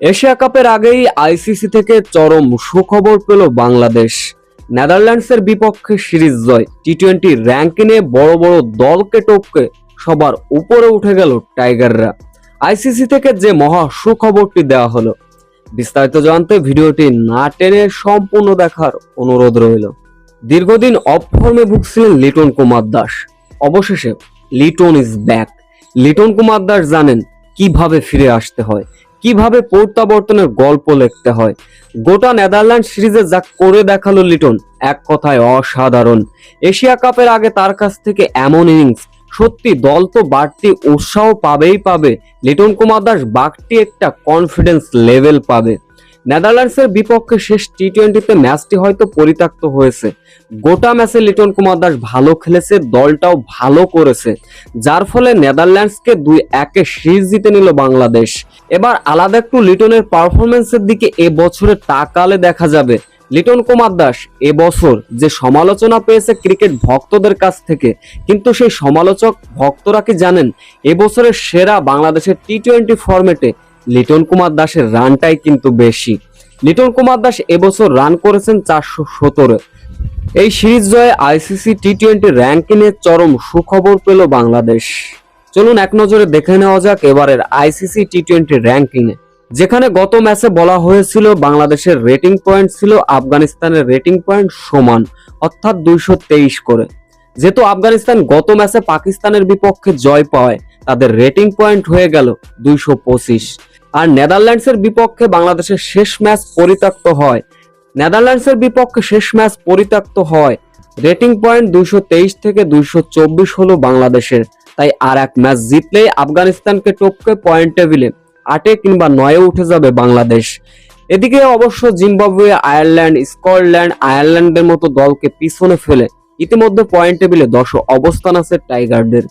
Asia কাপের আগেই ICC থেকে চরম সুখবর পেল বাংলাদেশ। নেদারল্যান্ডসের বিপক্ষে সিরিজ জয়। টি টোয়েন্টি র্যাঙ্কিংয়ে বড় বড় দলকে টপকে সবার উপরে উঠে গেল টাইগাররা। আইসিসি থেকে যে মহা সুখবরটি দেওয়া হলো, বিস্তারিত জানতে ভিডিওটি না টেনে সম্পূর্ণ দেখার অনুরোধ রইল। দীর্ঘদিন অফ ফর্মে ভুগছিলেন লিটন কুমার দাস। অবশেষে লিটন ইজ ব্যাক। লিটন কুমার দাস জানেন কীভাবে ফিরে আসতে হয়। কীভাবে প্রত্যাবর্তনের গল্প লিখতে হয়? গোটা নেদারল্যান্ড সিরিজে যা করে দেখাল লিটন, এক কথায় অসাধারণ। এশিয়া কাপের আগে তার কাছ থেকে এমন ইনিংস সত্যি দল তো বাড়তি উৎসাহ পাবেই পাবে। লিটন কুমার দাস বাঘটি একটা কনফিডেন্স লেভেল পাবে। নেদারল্যান্ডসের বিপক্ষে শেষ টি টোয়েন্টিতে ম্যাচটি হয়তো পরিত্যক্ত হয়েছে। গোটা ম্যাচে লিটন কুমার দাস ভালো খেলেছে, দলটাও ভালো করেছে, যার ফলে নেদারল্যান্ডসকে দুই একে সিরিজ জিতে নিল বাংলাদেশ। এবার আলাদা একটু লিটনের পারফরমেন্সের দিকে এ বছরে তাকালে দেখা যাবে। লিটন কুমার দাস এবছর যে সমালোচনা পেয়েছে ক্রিকেট ভক্তদের কাছ থেকে, কিন্তু সেই সমালোচক ভক্তরা কি জানেন? এবছরের সেরা বাংলাদেশের টি টোয়েন্টি ফরম্যাটে লিটন কুমার দাসের রানটাই কিন্তু বেশি। লিটন কুমার দাস এবছর রান করেছেন চারশো সতেরো এই সিরিজ জয়ে আইসিসি টি টোয়েন্টি র্যাঙ্কিংয়ে চরম সুখবর পেল বাংলাদেশ। চলুন এক নজরে দেখে নেওয়া যাক এবারের আইসিসি টি টোয়েন্টি র্যাঙ্কিংয়ে যেখানে গত ম্যাচে বলা হয়েছিল বাংলাদেশের রেটিং পয়েন্ট ছিল আফগানিস্তানের রেটিং পয়েন্ট সমান, অর্থাৎ দুইশো তেইশ করে। যেহেতু আফগানিস্তান গত ম্যাচে পাকিস্তানের বিপক্ষে জয় পাওয়ায় তাদের রেটিং পয়েন্ট হয়ে গেল দুইশো পঁচিশ। আর নেদারল্যান্ডসের বিপক্ষে বাংলাদেশের শেষ ম্যাচ পরিত্যক্ত হয়। নেদারল্যান্ডসের বিপক্ষে শেষ ম্যাচ পরিত্যক্ত হয়। রেটিং পয়েন্ট দুইশো তেইশ থেকে চব্বিশ হলো বাংলাদেশের। তাই আর এক ম্যাচ জিতলেই আফগানিস্তানকে টপকে পয়েন্ট টেবিলে, আটে কিংবা নয়ে উঠে যাবে বাংলাদেশ। এদিকে অবশ্য জিম্বাবুয়ে, আয়ারল্যান্ড, স্কটল্যান্ড, আয়ারল্যান্ডের মতো দলকে পিছনে ফেলে ইতিমধ্যে পয়েন্ট টেবিলে দশ অবস্থান আছে টাইগারদের।